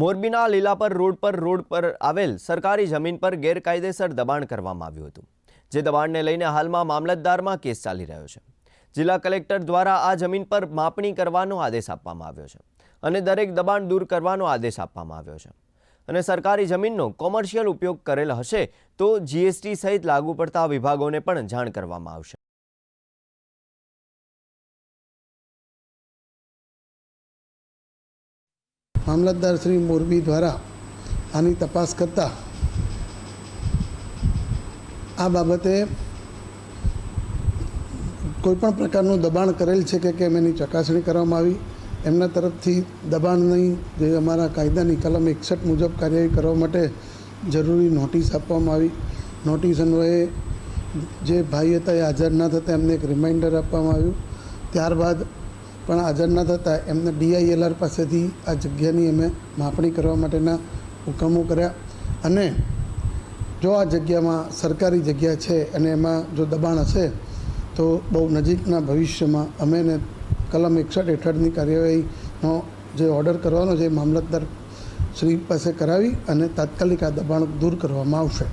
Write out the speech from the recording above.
મોરબીના લીલાપર રોડ પર રોડ પર આવેલ સરકારી જમીન પર ગેરકાયદેસર દબાણ કરવામાં આવ્યું હતું, જે દબાણને લઈને હાલમાં મામલતદારમાં કેસ ચાલી રહ્યો છે. જિલ્લા કલેક્ટર દ્વારા આ જમીન પર માપણી કરવાનો આદેશ આપવામાં આવ્યો છે અને દરેક દબાણ દૂર કરવાનો આદેશ આપવામાં આવ્યો છે. અને સરકારી જમીનનો કોમર્શિયલ ઉપયોગ કરેલ હશે તો જીએસટી સહિત લાગુ પડતા વિભાગોને પણ જાણ કરવામાં આવશે. મામલતદાર શ્રી મોરબી દ્વારા આની તપાસ કરતા આ બાબતે કોઈપણ પ્રકારનું દબાણ કરેલ છે કે કેમ એની ચકાસણી કરવામાં આવી. એમના તરફથી દબાણની જે અમારા કાયદાની કલમ એકસઠ મુજબ કાર્યવાહી કરવા માટે જરૂરી નોટિસ આપવામાં આવી. નોટિસ અન્વયે જે ભાઈ હતા એ હાજર ન થતાં એમને એક રિમાઇન્ડર આપવામાં આવ્યું. ત્યારબાદ પણ હાજર ન થતાં એમને ડીઆઈએલઆર પાસેથી આ જગ્યાની અમે માપણી કરવા માટેના હુકમો કર્યા. અને જો આ જગ્યામાં સરકારી જગ્યા છે અને એમાં જો દબાણ હશે, તો બહુ નજીકના ભવિષ્યમાં અમે એને કલમ એકસઠ હેઠળની કાર્યવાહીનો જે ઓર્ડર કરવાનો છે એ મામલતદાર શ્રી પાસે કરાવી અને તાત્કાલિક આ દબાણ દૂર કરવામાં આવશે.